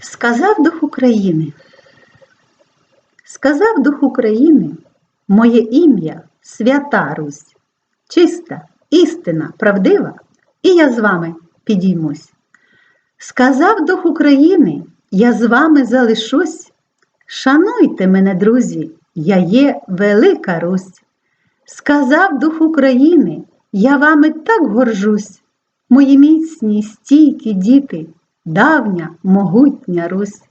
Сказав дух України. Сказав дух України, моє ім'я свята Русь, чиста, істина, правдива, і я з вами підіймусь. Сказав дух України, я з вами залишусь. Шануйте мене, друзі, я є велика Русь. Сказав дух України, я вами так горжусь, мої міцні, стійкі діти, давня, могутня Русь.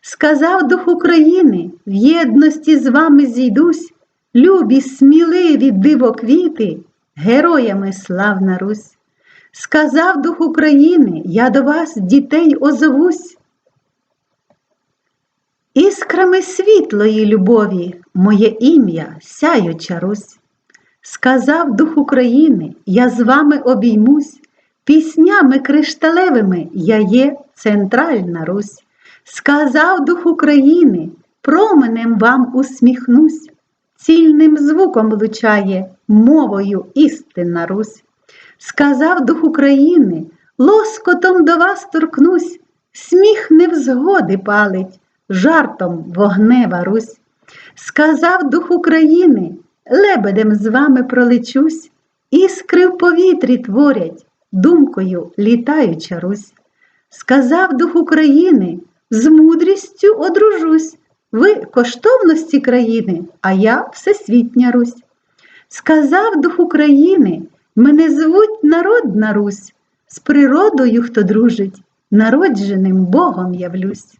Сказав дух України, в єдності з вами зійдусь, любі, сміливі дивоквіти, героями славна Русь. Сказав дух України, я до вас, дітей, озовусь. Іскрами світлої любові, моє ім'я сяюча Русь. Сказав дух України, я з вами обіймусь, піснями кришталевими я є центральна Русь. Сказав дух України, променем вам усміхнусь, цільним звуком влучає мовою істинна Русь. Сказав дух України, лоскотом до вас торкнусь, сміх невзгоди палить, жартом вогнева Русь. Сказав дух України, лебедем з вами пролечусь, іскри в повітрі творять, думкою літаюча Русь. Сказав дух України, з мудрістю одружусь, ви коштовності країни, а я всесвітня Русь. Сказав дух України, мене звуть народна Русь, з природою, хто дружить, народженим Богом явлюсь.